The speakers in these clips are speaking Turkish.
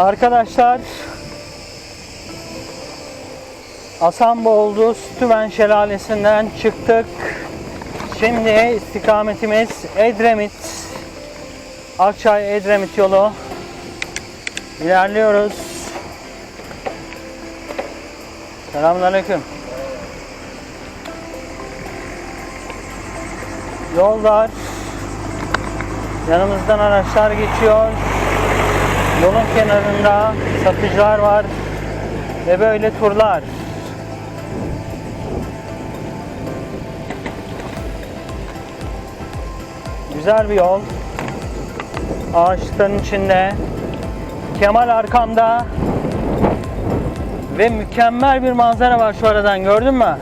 Arkadaşlar Asanboğlu Stüven Şelalesi'nden çıktık. Şimdi istikametimiz Edremit. Akçay Edremit yolu. İlerliyoruz. Selamünaleyküm. Yol. Yanımızdan araçlar geçiyor. Yolun kenarında satıcılar var ve böyle turlar. Güzel bir yol. Ağaçların içinde. Kemal arkamda. Ve mükemmel bir manzara var şu aradan gördün mü?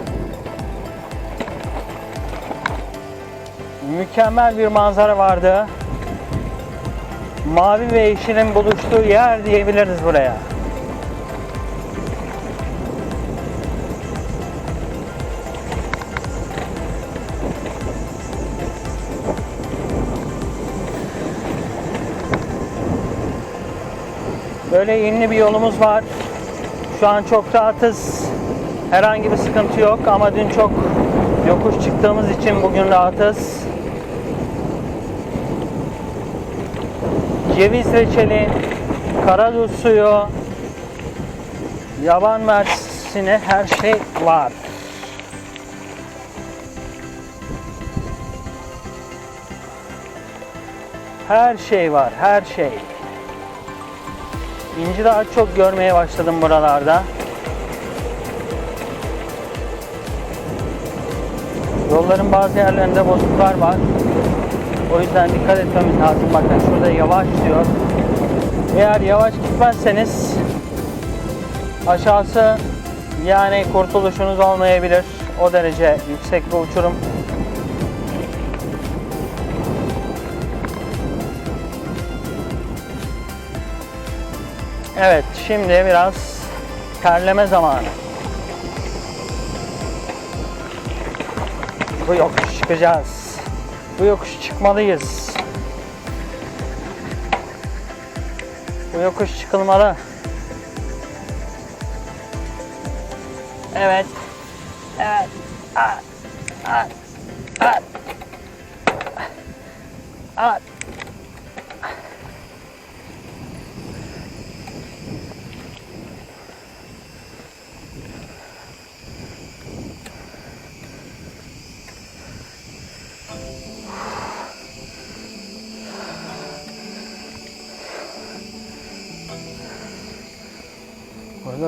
Mükemmel bir manzara vardı. Mavi ve yeşilin buluştuğu yer diyebiliriz buraya. Böyle inli bir yolumuz var. Şu an çok rahatız. Herhangi bir sıkıntı yok ama dün çok yokuş çıktığımız için bugün rahatız. Ceviz reçeli, karadut suyu, yaban mersini her şey var. Her şey var, her şey. İnci daha çok görmeye başladım buralarda. Yolların bazı yerlerinde bozukluklar var. O yüzden dikkat etmemiz lazım. Bakın şurada yavaş diyor. Eğer yavaş gitmezseniz aşağısı yani kurtuluşunuz olmayabilir. O derece yüksek bir uçurum. Evet, şimdi biraz terleme zamanı. Bu yokuş çıkacağız. Bu yokuş çıkmalıyız. Bu yokuş çıkılmalı. Evet. Evet. At. At.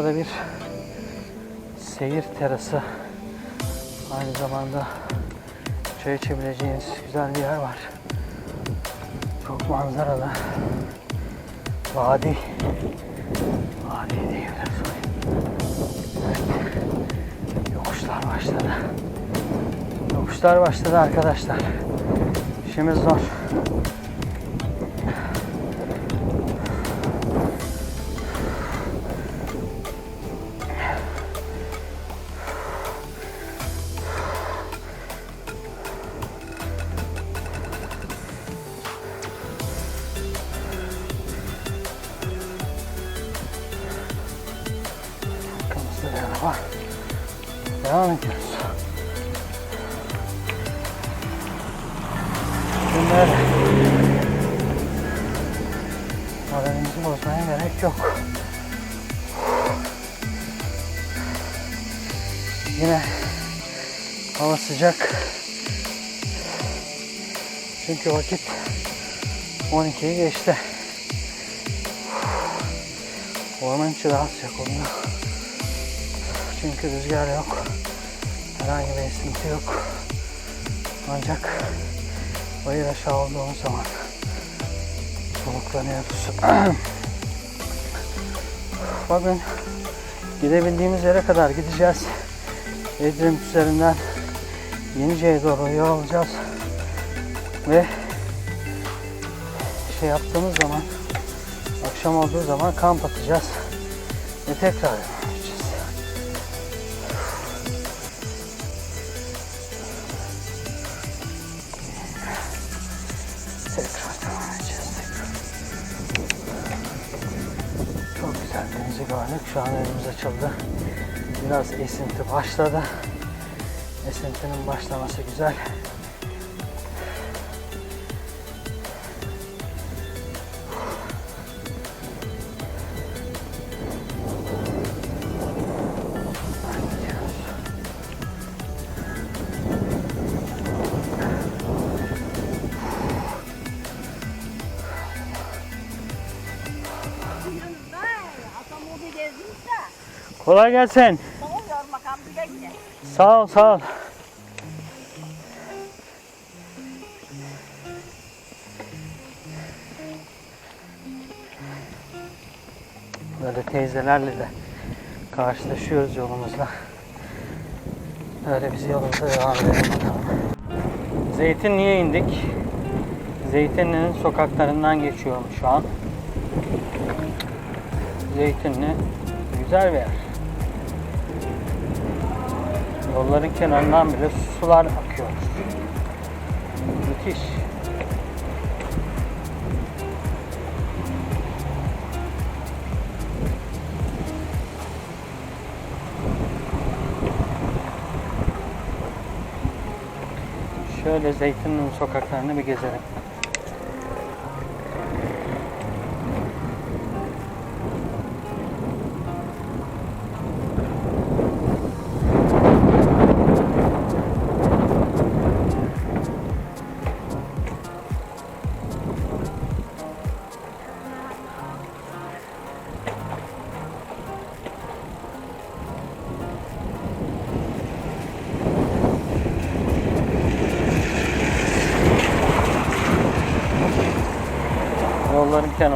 Burada da bir seyir terası. Aynı zamanda çay içebileceğiniz güzel bir yer var. Çok manzaralı. Vadi. Vadi diyebiliriz. Yokuşlar başladı. Yokuşlar başladı arkadaşlar. İşimiz zor. Bozmaya gerek yok. Yine hava sıcak. Çünkü vakit 12'yi geçti. Orman içi daha sıcak oluyor. Çünkü rüzgar yok. Herhangi bir esinti yok. Ancak bayır aşağı olduğumuz zaman soluklanıyoruz. Bugün gidebildiğimiz yere kadar gideceğiz. Edremit üzerinden Yenice'ye doğru yol alacağız. Ve şey yaptığımız zaman akşam olduğu zaman kamp atacağız. Ve tekrar. Şu an evimiz açıldı. Biraz esinti başladı. Esintinin başlaması güzel. Kolay gelsin. Sağ ol, sağ ol. Böyle teyzelerle de karşılaşıyoruz yolumuzda. Öyle biz yolumuza devam edelim bakalım. Zeytinli'ye indik. Zeytinli'nin sokaklarından geçiyorum şu an. Zeytinli güzel bir yer. Yolların kenarından bile sular akıyor. Müthiş. Şöyle Zeytinli'nin sokaklarını bir gezelim.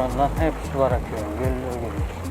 Kenarından hep sular akıyor. Görülür görülür.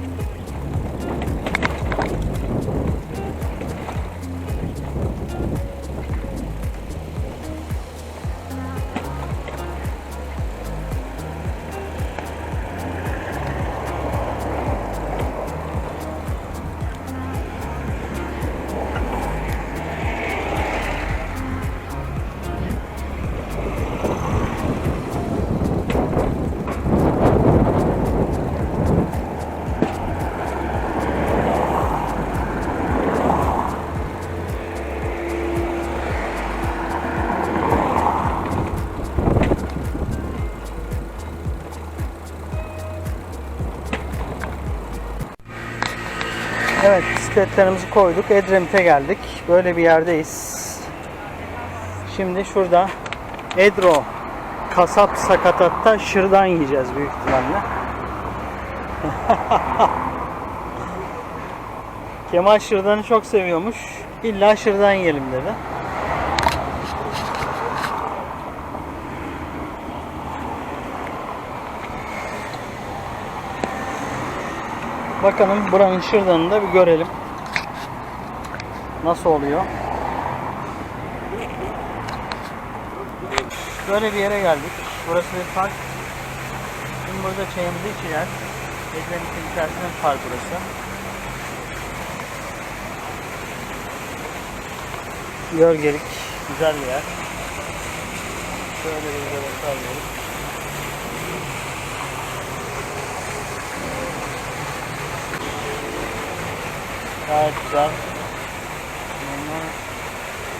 Bisikletlerimizi koyduk. Edremit'e geldik. Böyle bir yerdeyiz. Şimdi şurada Edro kasap sakatatta şırdan yiyeceğiz büyük ihtimalle. Kemal şırdanı çok seviyormuş. İlla şırdan yiyelim dedi. Bakalım buranın şırdanını da bir görelim. Nasıl oluyor? Böyle bir yere geldik. Burası bir park. Şimdi burada çayımızı içeceğiz. Gecenin içerisinde park burası. Gölgelik. Güzel bir yer. Şöyle bir görüntü alıyoruz. Gayet güzel. Memnun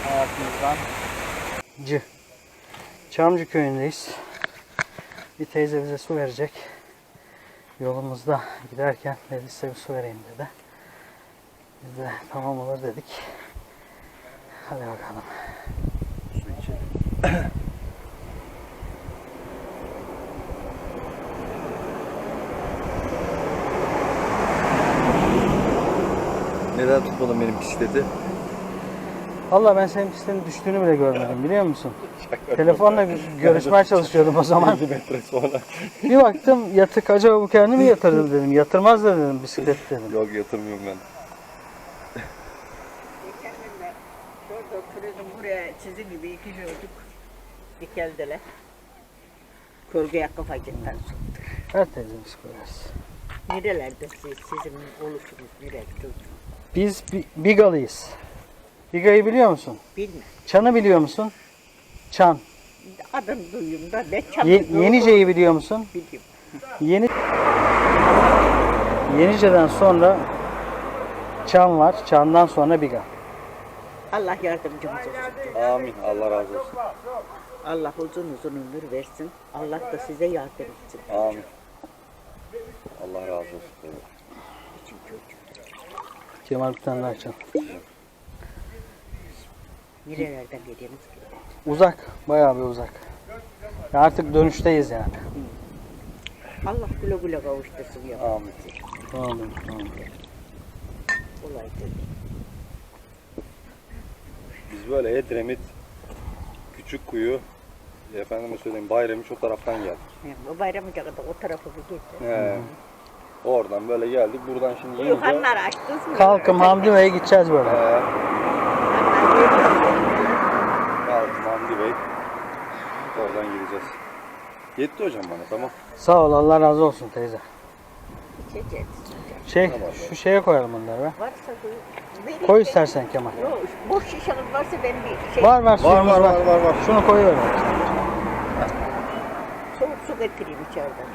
hayatımızdan. C. Çamcı köyündeyiz. Bir teyze bize su verecek. Yolumuzda giderken dedi size bir su vereyim dedi. Biz de tamam olur dedik. Hadi bakalım. Su içelim. Neden tutmadın benim bisikleti? Valla ben senin pistin düştüğünü bile görmedim biliyor musun? Telefonla gö- görüşmeye çalışıyordum o zaman. 7 metre sonra. Bir baktım yatık acaba bu kendi mi yatırdı dedim. Yatırmaz da dedim bisiklet dedim. Yok yatırmıyorum ben. Kendimle şurada oturuyordum buraya sizin gibi iki çocuk dikeldiler. Körgüye kafa gitmez. Her teyzemiz koyarız. Nerelerde siz, sizin oluşunuz çocuğum? Biz Bi- Bigalıyız. Biga'yı biliyor musun? Bilmem. Çan'ı biliyor musun? Çan. Adını duyuyorum da ne Ye- çabuk Yenice'yi biliyor musun? biliyorum. Yeni Yenice'den sonra Çan var. Çan'dan sonra Biga. Allah yardımcımız olsun. Amin. Allah razı olsun. Allah uzun uzun ömür versin. Allah da size yardım etsin. Amin. Allah razı olsun. Kemal bir tane daha Çan. Nerelerden geliyorsunuz? Uzak. Bayağı bir uzak. Ya artık dönüşteyiz yani. Allah güle güle kavuştursun ya. Amin. Amin. Amin. Kolay değil. Biz böyle Edremit, Küçük Kuyu, efendime söyleyeyim Bayramış o taraftan geldik. Yani o bayramıca kadar o tarafa bir gitti. He. Oradan böyle geldik. Buradan şimdi Bu yiyince... yuhanları açtınız mı? Kalkım Hamdi Bey'e gideceğiz böyle. He. Kalkım Hamdi Bey. Oradan gideceğiz. Yetti hocam bana tamam. Sağ ol Allah razı olsun teyze. Şey Tamam. şu şeye koyalım bunları be. Varsa koy. Verin Koy ben- istersen Kemal. Yok, boş şişeniz varsa ben bir şey Var var suyumuz var, var. var, var, var. Şunu koyuyorum. soğuk su getireyim içeriden.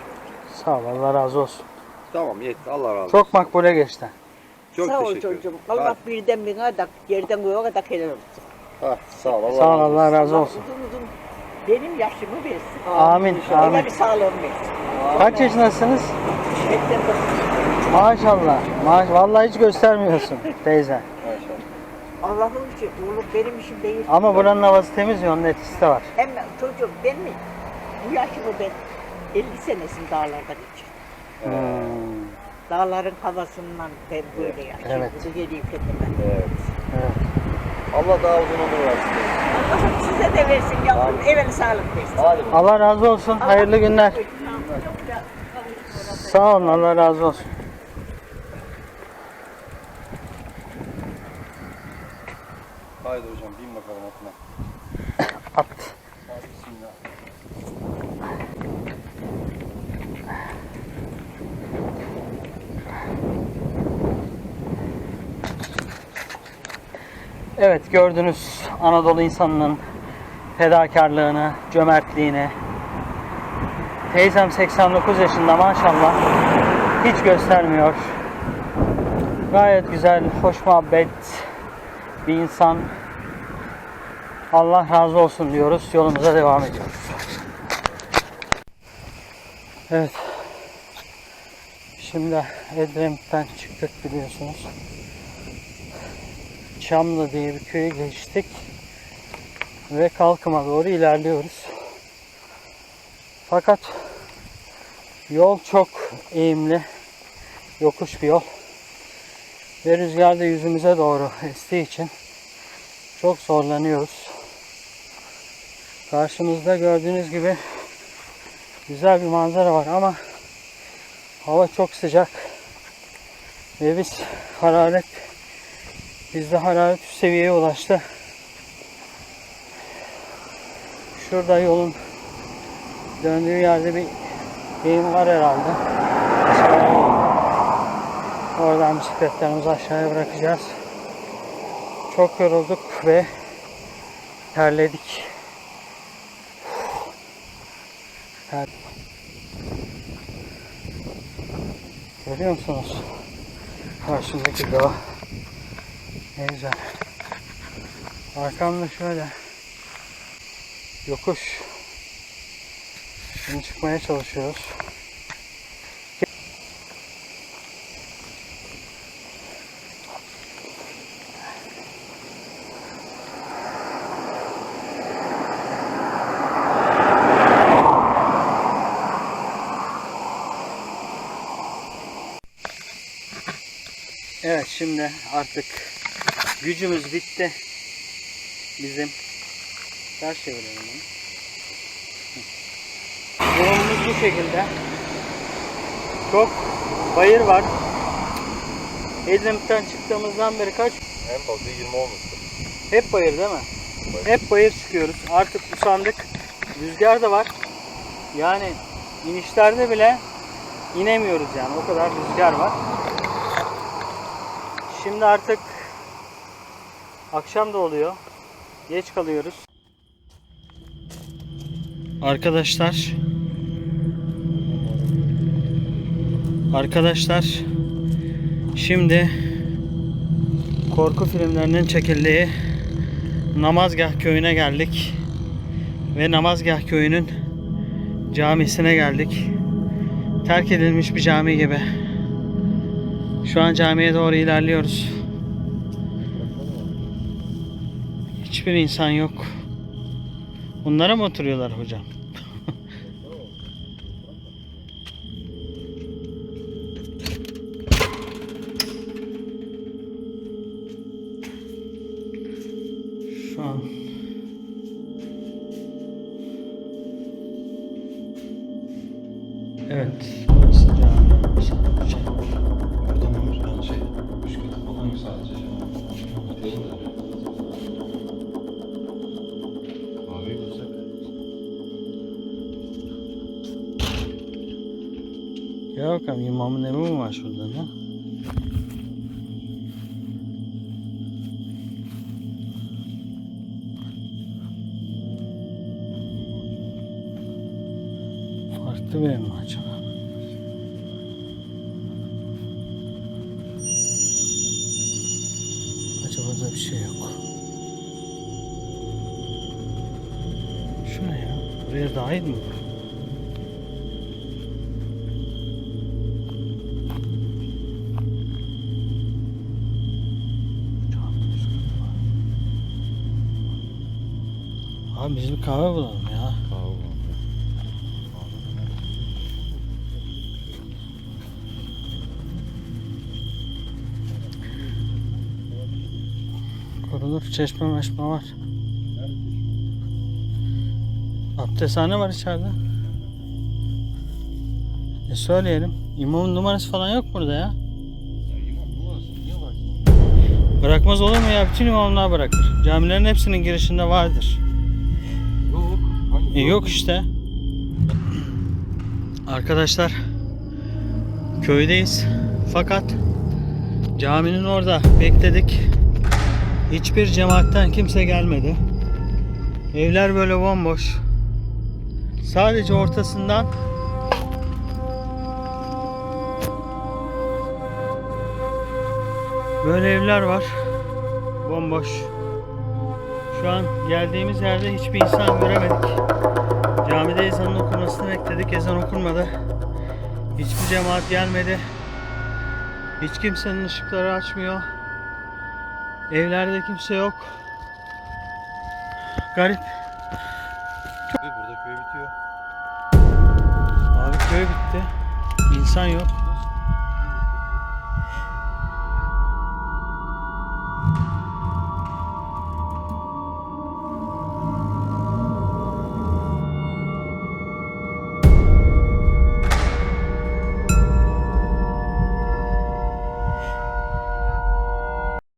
Sağ ol Allah razı olsun. Tamam yetti. Allah razı olsun. Çok makbule geçti. Çok sağ ol teşekkür ederim. çocuğum. Allah birden bine da yerden göğe kadar helal olsun. Ha, sağ ol. Allah Sağ ol razı olsun. Allah razı olsun. Uzun uzun benim yaşımı versin. Amin, Öyle amin. bir sağlığım versin. Kaç yaşındasınız? Bekle bakayım. Maşallah. Maş Vallahi hiç göstermiyorsun teyze. Maşallah. Allah'ın işi, oğlum benim işim değil. Ama buranın havası temiz ya onun etkisi de var. Hem çocuğum ben mi? Bu yaşımı ben 50 senesini dağlarda geçirdim. Hmm. Dağların havasından ben böyle yaşıyorum. Evet. Bu geliyor kendime. Evet. Evet. Allah daha uzun ömür versin. Allah'ım size de versin yavrum. Evvel sağlık versin. Hadi bakalım. Allah razı olsun. Hayırlı günler. Sağ olun Allah razı olsun. Haydi hocam bin bakalım atına. At. Hadi bismillah. Evet gördünüz Anadolu insanının fedakarlığını, cömertliğini. Teyzem 89 yaşında maşallah. Hiç göstermiyor. Gayet güzel, hoş muhabbet bir insan. Allah razı olsun diyoruz. Yolumuza devam ediyoruz. Evet. Şimdi Edremit'ten çıktık biliyorsunuz. Çamlı diye bir köye geçtik. Ve Kalkım'a doğru ilerliyoruz. Fakat yol çok eğimli. Yokuş bir yol. Ve rüzgar da yüzümüze doğru estiği için çok zorlanıyoruz. Karşımızda gördüğünüz gibi güzel bir manzara var ama hava çok sıcak. Ve biz hararet Bizde hararet üst seviyeye ulaştı. Şurada yolun döndüğü yerde bir eğim var herhalde. Oradan bisikletlerimizi aşağıya bırakacağız. Çok yorulduk ve terledik. Ter- Görüyor musunuz? Karşımdaki dağ. Ne güzel. Arkamda şöyle yokuş. Şimdi çıkmaya çalışıyoruz. Evet şimdi artık gücümüz bitti. Bizim. Ters çevirelim. Hı. Durumumuz bu şekilde. Çok bayır var. Edremit'ten çıktığımızdan beri kaç? En fazla 20 olmuştur. Hep bayır değil mi? Hep bayır çıkıyoruz. Artık usandık. Rüzgar da var. Yani inişlerde bile inemiyoruz yani. O kadar rüzgar var. Şimdi artık akşam da oluyor. Geç kalıyoruz. Arkadaşlar Arkadaşlar Şimdi korku filmlerinin çekildiği Namazgah köyüne geldik. Ve Namazgah köyünün camisine geldik. Terk edilmiş bir cami gibi. Şu an camiye doğru ilerliyoruz. Hiçbir insan yok. Bunlara mı oturuyorlar hocam? Ya bakalım imamın evi mi var şurada ne? Abi biz bir kahve bulalım ya. Kahve Korulur çeşme meşme var. Abdesthane var içeride. E söyleyelim. İmamın numarası falan yok burada ya. Bırakmaz olur mu ya? Bütün imamlar bırakır. Camilerin hepsinin girişinde vardır. E yok işte. Arkadaşlar köydeyiz. Fakat caminin orada bekledik. Hiçbir cemaatten kimse gelmedi. Evler böyle bomboş. Sadece ortasından böyle evler var. Bomboş. Şu an geldiğimiz yerde hiçbir insan göremedik. Camide ezanın okunmasını bekledik. Ezan okunmadı. Hiçbir cemaat gelmedi. Hiç kimsenin ışıkları açmıyor. Evlerde kimse yok. Garip. Burada köy bitiyor. Abi köy bitti. İnsan yok.